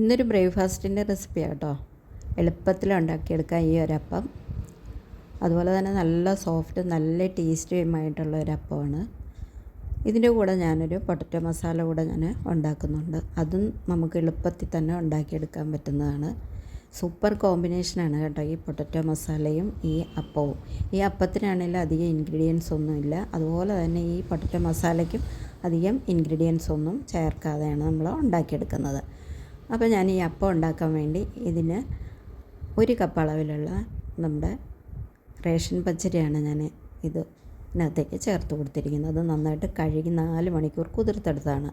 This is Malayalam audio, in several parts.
ഇന്നൊരു ബ്രേക്ക്ഫാസ്റ്റിന്റെ റെസിപ്പിയാണ് കേട്ടോ. എളുപ്പത്തിൽ ഉണ്ടാക്കിയെടുക്കാം ഈ ഒരപ്പം. അതുപോലെ തന്നെ നല്ല സോഫ്റ്റ് നല്ല ടേസ്റ്റിയുമായിട്ടുള്ള ഒരപ്പമാണ്. ഇതിന്റെ കൂടെ ഞാനൊരു പൊട്ടറ്റോ മസാല കൂടെ ഞാൻ ഉണ്ടാക്കുന്നുണ്ട്. അതും നമുക്ക് എളുപ്പത്തിൽ തന്നെ ഉണ്ടാക്കിയെടുക്കാൻ പറ്റുന്നതാണ്. സൂപ്പർ കോമ്പിനേഷനാണ് കേട്ടോ ഈ പൊട്ടറ്റോ മസാലയും ഈ അപ്പവും. ഈ അപ്പത്തിനാണെങ്കിലും അധികം ഇൻഗ്രീഡിയൻസ് ഒന്നുമില്ല. അതുപോലെ തന്നെ ഈ പൊട്ടറ്റോ മസാലയ്ക്കും അധികം ഇൻഗ്രീഡിയൻസ് ഒന്നും ചേർക്കാതെയാണ് നമ്മൾ ഉണ്ടാക്കിയെടുക്കുന്നത്. അപ്പോൾ ഞാൻ ഈ അപ്പം ഉണ്ടാക്കാൻ വേണ്ടി ഇതിന് ഒരു കപ്പ് അളവിലുള്ള നമ്മുടെ റേഷൻ പച്ചരിയാണ് ഞാൻ ഇത് ഇതിനകത്തേക്ക് ചേർത്ത് കൊടുത്തിരിക്കുന്നത്. അത് നന്നായിട്ട് കഴുകി നാല് മണിക്കൂർ കുതിർത്തെടുത്താണ്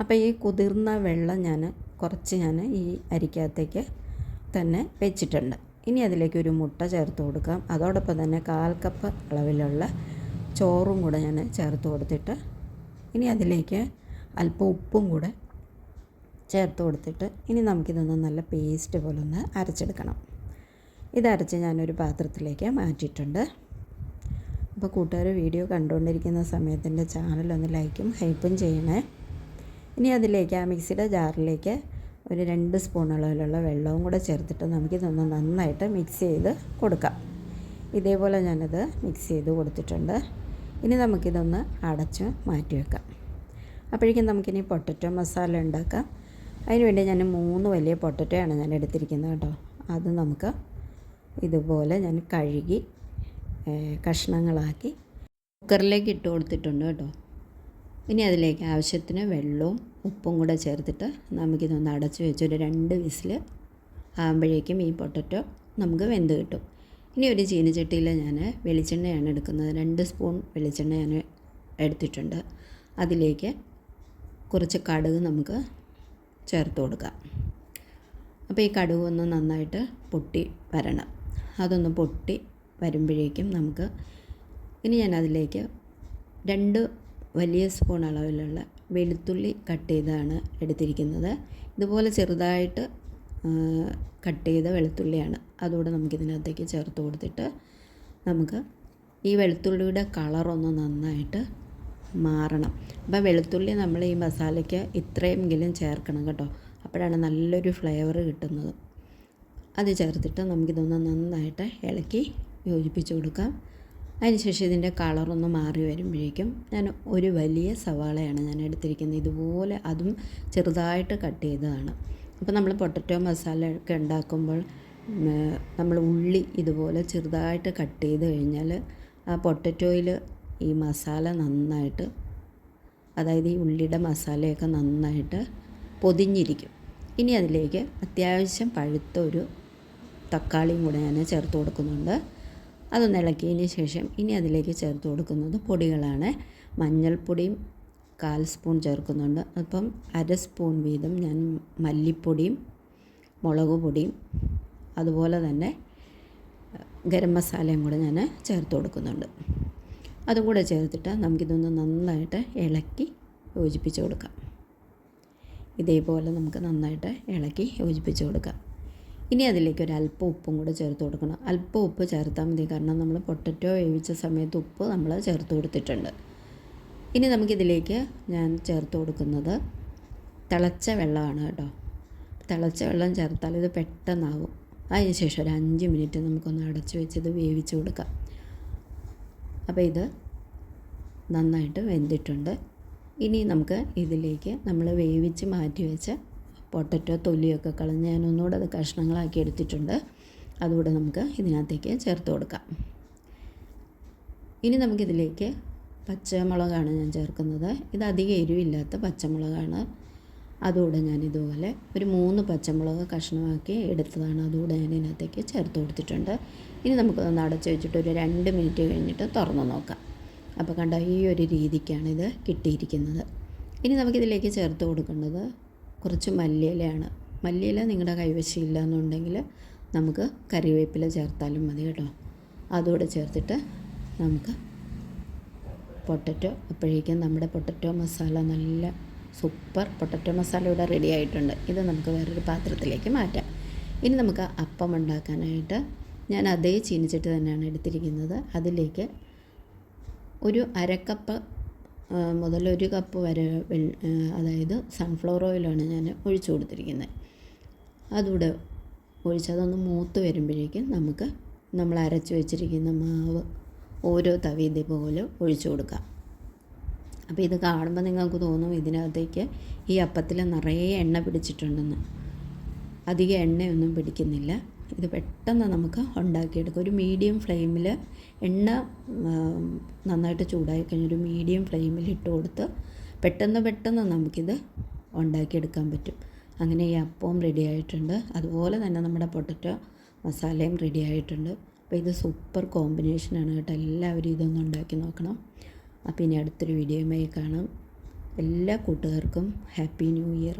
അപ്പോൾ ഈ കുതിർന്ന വെള്ളം ഞാൻ കുറച്ച് ഞാൻ ഈ അരിക്കകത്തേക്ക് തന്നെ വെച്ചിട്ടുണ്ട്. ഇനി അതിലേക്ക് ഒരു മുട്ട ചേർത്ത് കൊടുക്കാം. അതോടൊപ്പം തന്നെ കാൽ കപ്പ് അളവിലുള്ള ചോറും കൂടെ ഞാൻ ചേർത്ത് കൊടുത്തിട്ട് ഇനി അതിലേക്ക് അല്പം ഉപ്പും കൂടെ ചേർത്ത് കൊടുത്തിട്ട് ഇനി നമുക്കിതൊന്ന് നല്ല പേസ്റ്റ് പോലെ ഒന്ന് അരച്ചെടുക്കണം. ഇതരച്ച് ഞാനൊരു പാത്രത്തിലേക്ക് മാറ്റിയിട്ടുണ്ട്. അപ്പോൾ കൂട്ടുകാർ വീഡിയോ കണ്ടുകൊണ്ടിരിക്കുന്ന സമയത്ത് എന്റെ ചാനലൊന്ന് ലൈക്കും ഹൈപ്പും ചെയ്യണേ. ഇനി അതിലേക്ക് ആ മിക്സിയുടെ ജാറിലേക്ക് ഒരു രണ്ട് സ്പൂൺ അളവിലുള്ള വെള്ളവും കൂടെ ചേർത്തിട്ട് നമുക്കിതൊന്ന് നന്നായിട്ട് മിക്സ് ചെയ്ത് കൊടുക്കാം. ഇതേപോലെ ഞാനത് മിക്സ് ചെയ്ത് കൊടുത്തിട്ടുണ്ട്. ഇനി നമുക്കിതൊന്ന് അടച്ച് മാറ്റി വെക്കാം. അപ്പോഴേക്കും നമുക്കിനി പൊട്ടറ്റോ മസാല ഉണ്ടാക്കാം. അതിനുവേണ്ടി ഞാൻ മൂന്ന് വലിയ പൊട്ടറ്റോയാണ് ഞാൻ എടുത്തിരിക്കുന്നത് കേട്ടോ. അത് നമുക്ക് ഇതുപോലെ ഞാൻ കഴുകി കഷ്ണങ്ങളാക്കി കുക്കറിലേക്ക് ഇട്ട് കൊടുത്തിട്ടുണ്ട് കേട്ടോ. ഇനി അതിലേക്ക് ആവശ്യത്തിന് വെള്ളവും ഉപ്പും കൂടെ ചേർത്തിട്ട് നമുക്കിതൊന്ന് അടച്ചു വെച്ച് ഒരു രണ്ട് വിസിൽ ആകുമ്പോഴേക്കും ഈ പൊട്ടറ്റോ നമുക്ക് വെന്ത് കിട്ടും. ഇനി ഒരു ചീനച്ചട്ടിയിൽ ഞാൻ വെളിച്ചെണ്ണയാണ് എടുക്കുന്നത്. രണ്ട് സ്പൂൺ വെളിച്ചെണ്ണ ഞാൻ എടുത്തിട്ടുണ്ട്. അതിലേക്ക് കുറച്ച് കടുക് നമുക്ക് ചേർത്ത് കൊടുക്കുക. അപ്പോൾ ഈ കടുക് ഒന്ന് നന്നായിട്ട് പൊട്ടി വരണം. അതൊന്ന് പൊട്ടി വരുമ്പോഴേക്കും നമുക്ക് ഇനി ഞാൻ അതിലേക്ക് രണ്ട് വലിയ സ്പൂൺ അളവിലുള്ള വെളുത്തുള്ളി കട്ട് ചെയ്താണ് എടുത്തിരിക്കുന്നത്. ഇതുപോലെ ചെറുതായിട്ട് കട്ട് ചെയ്ത വെളുത്തുള്ളിയാണ് അതുകൂടെ നമുക്കിതിനകത്തേക്ക് ചേർത്ത് കൊടുത്തിട്ട് നമുക്ക് ഈ വെളുത്തുള്ളിയുടെ കളറൊന്ന് നന്നായിട്ട് മാറണം. അപ്പോൾ വെളുത്തുള്ളി നമ്മൾ ഈ മസാലയ്ക്ക് ഇത്രയെങ്കിലും ചേർക്കണം കേട്ടോ. അപ്പോഴാണ് നല്ലൊരു ഫ്ലേവർ കിട്ടുന്നത്. അത് ചേർത്തിട്ട് നമുക്കിതൊന്ന് നന്നായിട്ട് ഇളക്കി യോജിപ്പിച്ച് കൊടുക്കാം. അതിനുശേഷം ഇതിന്റെ കളറൊന്ന് മാറി വരുമ്പോഴേക്കും ഞാൻ ഒരു വലിയ സവാളയാണ് ഞാൻ എടുത്തിരിക്കുന്നത്. ഇതുപോലെ അതും ചെറുതായിട്ട് കട്ട് ചെയ്തതാണ്. അപ്പോൾ നമ്മൾ പൊട്ടറ്റോ മസാല ഒക്കെ ഉണ്ടാക്കുമ്പോൾ നമ്മൾ ഉള്ളി ഇതുപോലെ ചെറുതായിട്ട് കട്ട് ചെയ്ത് കഴിഞ്ഞാൽ ആ പൊട്ടറ്റോയിൽ ഈ മസാല നന്നായിട്ട് അതായത് ഈ ഉള്ളിയുടെ മസാലയൊക്കെ നന്നായിട്ട് പൊതിഞ്ഞിരിക്കും. ഇനി അതിലേക്ക് അത്യാവശ്യം പഴുത്ത ഒരു തക്കാളിയും കൂടെ ഞാൻ ചേർത്ത് കൊടുക്കുന്നുണ്ട്. അതൊന്ന് ഇളക്കിയതിന് ശേഷം ഇനി അതിലേക്ക് ചേർത്ത് കൊടുക്കുന്നത് പൊടികളാണ്. മഞ്ഞൾപ്പൊടിയും കാൽ സ്പൂൺ ചേർക്കുന്നുണ്ട്. അപ്പം അര സ്പൂൺ വീതം ഞാൻ മല്ലിപ്പൊടിയും മുളക് പൊടിയും അതുപോലെ തന്നെ ഗരം മസാലയും കൂടെ ഞാൻ ചേർത്ത് കൊടുക്കുന്നുണ്ട്. അതും കൂടെ ചേർത്തിട്ട് നമുക്കിതൊന്ന് നന്നായിട്ട് ഇളക്കി യോജിപ്പിച്ച് കൊടുക്കാം. ഇതേപോലെ നമുക്ക് നന്നായിട്ട് ഇളക്കി യോജിപ്പിച്ച് കൊടുക്കാം. ഇനി അതിലേക്ക് ഒരു അല്പം ഉപ്പും കൂടെ ചേർത്ത് കൊടുക്കണം. അല്പം ഉപ്പ് ചേർത്താൽ മതി. കാരണം നമ്മൾ പൊട്ടറ്റോ വേവിച്ച സമയത്ത് ഉപ്പ് നമ്മൾ ചേർത്ത് കൊടുത്തിട്ടുണ്ട്. ഇനി നമുക്കിതിലേക്ക് ഞാൻ ചേർത്ത് കൊടുക്കുന്നത് തിളച്ച വെള്ളമാണ് കേട്ടോ. തിളച്ച വെള്ളം ചേർത്താൽ ഇത് പെട്ടെന്നാവും. അതിന് ശേഷം ഒരു അഞ്ച് മിനിറ്റ് നമുക്കൊന്ന് അടച്ച് വെച്ചത് വേവിച്ച് കൊടുക്കാം. അപ്പോൾ ഇത് നന്നായിട്ട് വെന്തിട്ടുണ്ട്. ഇനി നമുക്ക് ഇതിലേക്ക് നമ്മൾ വേവിച്ച് മാറ്റി വെച്ച പൊട്ടറ്റോ തൊലിയൊക്കെ കളഞ്ഞ് ഞാൻ ഒന്നുകൂടെ അത് കഷ്ണങ്ങളാക്കി എടുത്തിട്ടുണ്ട്. അതുകൂടെ നമുക്ക് ഇതിനകത്തേക്ക് ചേർത്ത് കൊടുക്കാം. ഇനി നമുക്കിതിലേക്ക് പച്ചമുളകാണ് ഞാൻ ചേർക്കുന്നത്. ഇത് അധികം എരിവില്ലാത്ത പച്ചമുളകാണ്. അതുകൂടെ ഞാൻ ഇതുപോലെ ഒരു മൂന്ന് പച്ചമുളക് കഷ്ണമാക്കി എടുത്തതാണ്. അതുകൂടെ ഞാൻ ഇതിനകത്തേക്ക് ചേർത്ത് കൊടുത്തിട്ടുണ്ട്. ഇനി നമുക്കൊന്ന് അടച്ച് വെച്ചിട്ട് ഒരു രണ്ട് മിനിറ്റ് കഴിഞ്ഞിട്ട് തുറന്ന് നോക്കാം. അപ്പോൾ കണ്ട ഈ ഒരു രീതിക്കാണ് ഇത് കിട്ടിയിരിക്കുന്നത്. ഇനി നമുക്കിതിലേക്ക് ചേർത്ത് കൊടുക്കേണ്ടത് കുറച്ച് മല്ലിയിലയാണ്. മല്ലിയില നിങ്ങളുടെ കൈവശം ഇല്ല എന്നുണ്ടെങ്കിൽ നമുക്ക് കറിവേപ്പില ചേർത്താലും മതി കേട്ടോ. അതുകൂടെ ചേർത്തിട്ട് നമുക്ക് പൊട്ടറ്റോ അപ്പോഴേക്കും നമ്മുടെ പൊട്ടറ്റോ മസാല നല്ല സൂപ്പർ പൊട്ടറ്റോ മസാല ഇവിടെ റെഡി ആയിട്ടുണ്ട്. ഇത് നമുക്ക് വേറൊരു പാത്രത്തിലേക്ക് മാറ്റാം. ഇനി നമുക്ക് അപ്പം ഉണ്ടാക്കാനായിട്ട് ഞാൻ അതേ ചീനിച്ചട്ടി തന്നെയാണ് എടുത്തിരിക്കുന്നത്. അതിലേക്ക് ഒരു അരക്കപ്പ് മുതൽ ഒരു കപ്പ് വരെ അതായത് സൺഫ്ലവർ ഓയിലാണ് ഞാൻ ഒഴിച്ചു കൊടുത്തിരിക്കുന്നത്. അതുകൂടെ ഒഴിച്ചതൊന്ന് മൂത്ത് വരുമ്പോഴേക്കും നമുക്ക് നമ്മൾ അരച്ച് വെച്ചിരിക്കുന്ന മാവ് ഓരോ തവീതി പോലെ ഒഴിച്ചു കൊടുക്കാം. അപ്പോൾ ഇത് കാണുമ്പോൾ നിങ്ങൾക്ക് തോന്നും ഇതിനകത്തേക്ക് ഈ അപ്പത്തിൽ നിറയെ എണ്ണ പിടിച്ചിട്ടുണ്ടെന്ന്. അധികം എണ്ണയൊന്നും പിടിക്കുന്നില്ല. ഇത് പെട്ടെന്ന് നമുക്ക് ഉണ്ടാക്കിയെടുക്കാം. ഒരു മീഡിയം ഫ്ലെയിമിൽ എണ്ണ നന്നായിട്ട് ചൂടായി കഴിഞ്ഞ് ഒരു മീഡിയം ഫ്ലെയിമിൽ ഇട്ട് കൊടുത്ത് പെട്ടെന്ന് പെട്ടെന്ന് നമുക്കിത് ഉണ്ടാക്കിയെടുക്കാൻ പറ്റും. അങ്ങനെ ഈ അപ്പവും റെഡി ആയിട്ടുണ്ട്. അതുപോലെ തന്നെ നമ്മുടെ പൊട്ടറ്റോ മസാലയും റെഡി ആയിട്ടുണ്ട്. അപ്പോൾ ഇത് സൂപ്പർ കോമ്പിനേഷനാണ് കേട്ടോ. എല്ലാവരും ഇതൊന്നും ഉണ്ടാക്കി നോക്കണം. അപ്പോൾ ഇനി അടുത്തൊരു വീഡിയോയുമായി കാണാം. എല്ലാ കൂട്ടുകാർക്കും ഹാപ്പി ന്യൂ ഇയർ.